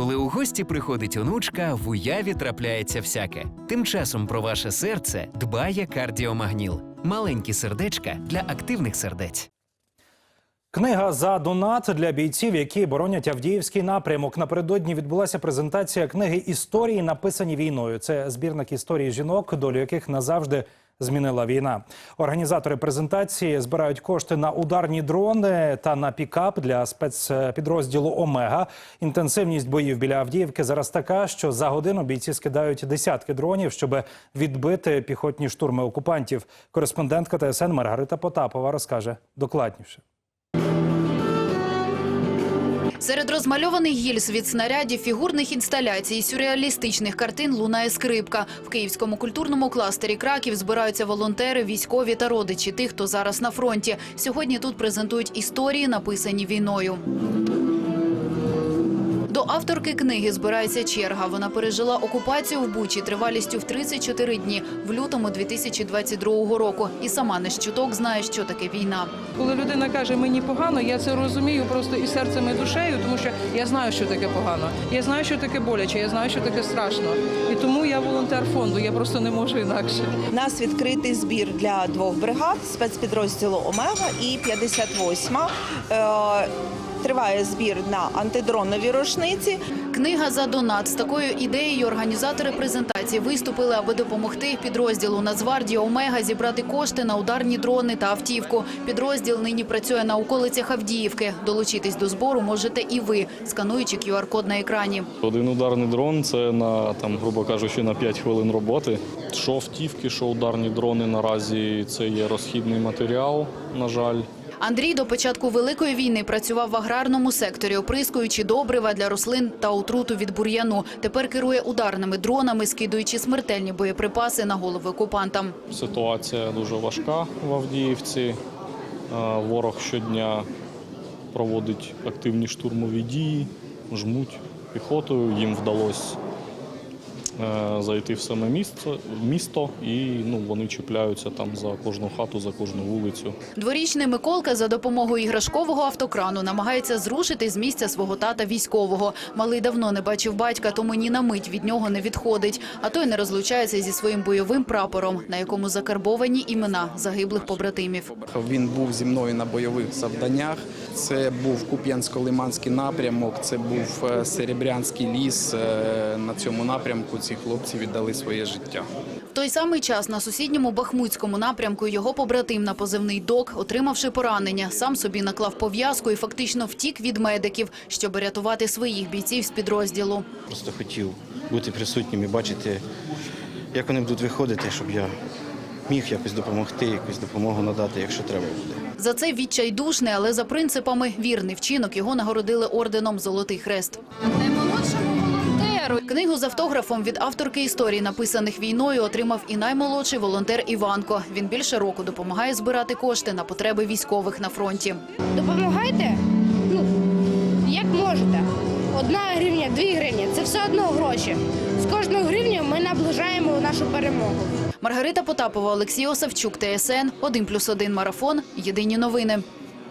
Коли у гості приходить онучка, в уяві трапляється всяке. Тим часом про ваше серце дбає кардіомагніл. Маленькі сердечка для активних сердець. Книга за донат для бійців, які боронять Авдіївський напрямок. Напередодні відбулася презентація книги Історії, написані війною. Це збірник історії жінок, долю яких назавжди змінила війна. Організатори презентації збирають кошти на ударні дрони та на пікап для спецпідрозділу Омега. Інтенсивність боїв біля Авдіївки зараз така, що за годину бійці скидають десятки дронів, щоб відбити піхотні штурми окупантів. Кореспондентка ТСН Маргарита Потапова розкаже докладніше. Серед розмальованих гільз від снарядів, фігурних інсталяцій, сюрреалістичних картин лунає скрипка. В київському культурному кластері Краків збираються волонтери, військові та родичі тих, хто зараз на фронті. Сьогодні тут презентують історії, написані війною. Авторки книги збирається черга. Вона пережила окупацію в Бучі тривалістю в 34 дні в лютому 2022 року. І сама не з чуток знає, що таке війна. Коли людина каже мені погано, я це розумію просто і серцем, і душею, тому що я знаю, що таке погано. Я знаю, що таке боляче, я знаю, що таке страшно. І тому я волонтер фонду. Я просто не можу інакше. У нас відкритий збір для двох бригад спецпідрозділу Омега і 58-ма. Триває збір на антидронові рушниці. Книга за донат з такою ідеєю організатори презентації виступили, аби допомогти підрозділу Нацгвардії Омега зібрати кошти на ударні дрони та автівку. Підрозділ нині працює на околицях Авдіївки. Долучитись до збору можете і ви, скануючи QR-код на екрані. Один ударний дрон це на там, грубо кажучи, на 5 хвилин роботи. Що автівки, що ударні дрони наразі це є розхідний матеріал, на жаль. Андрій до початку великої війни працював в аграрному секторі, оприскуючи добрива для рослин та отруту від бур'яну. Тепер керує ударними дронами, скидуючи смертельні боєприпаси на голови окупантам. Ситуація дуже важка в Авдіївці. Е, Ворог щодня проводить активні штурмові дії, жмуть піхотою. Їм вдалося зайти в саме місто, місто і ну, вони чіпляються там за кожну хату, за кожну вулицю. Дворічний Миколка за допомогою іграшкового автокрану намагається зрушити з місця свого тата військового. Малий давно не бачив батька, тому ні на мить від нього не відходить. А той не розлучається зі своїм бойовим прапором, на якому закарбовані імена загиблих побратимів. Він був зі мною на бойових завданнях. Це був Куп'янсько-Лиманський напрямок, це був е, Серебрянський ліс. Е, На цьому напрямку ці хлопці віддали своє життя. В той самий час на сусідньому Бахмутському напрямку його побратим на позивний ДОК, отримавши поранення, сам собі наклав пов'язку і фактично втік від медиків, щоб рятувати своїх бійців з підрозділу. Просто хотів бути присутнім і бачити, як вони будуть виходити, щоб я міг якось допомогти, якусь допомогу надати, якщо треба буде. За це відчайдушний, але за принципами вірний вчинок його нагородили орденом Золотий Хрест. Наймолодшому волонтеру книгу з автографом від авторки історій, написаних війною, отримав і наймолодший волонтер Іванко. Він більше року допомагає збирати кошти на потреби військових на фронті. Допомагайте, ну, як можете. Одна гривня, дві гривні це все одно гроші. З кожною гривнею ми наближаємо нашу перемогу. Маргарита Потапова, Олексій Осавчук, ТСН 1+,1 марафон. Єдині новини.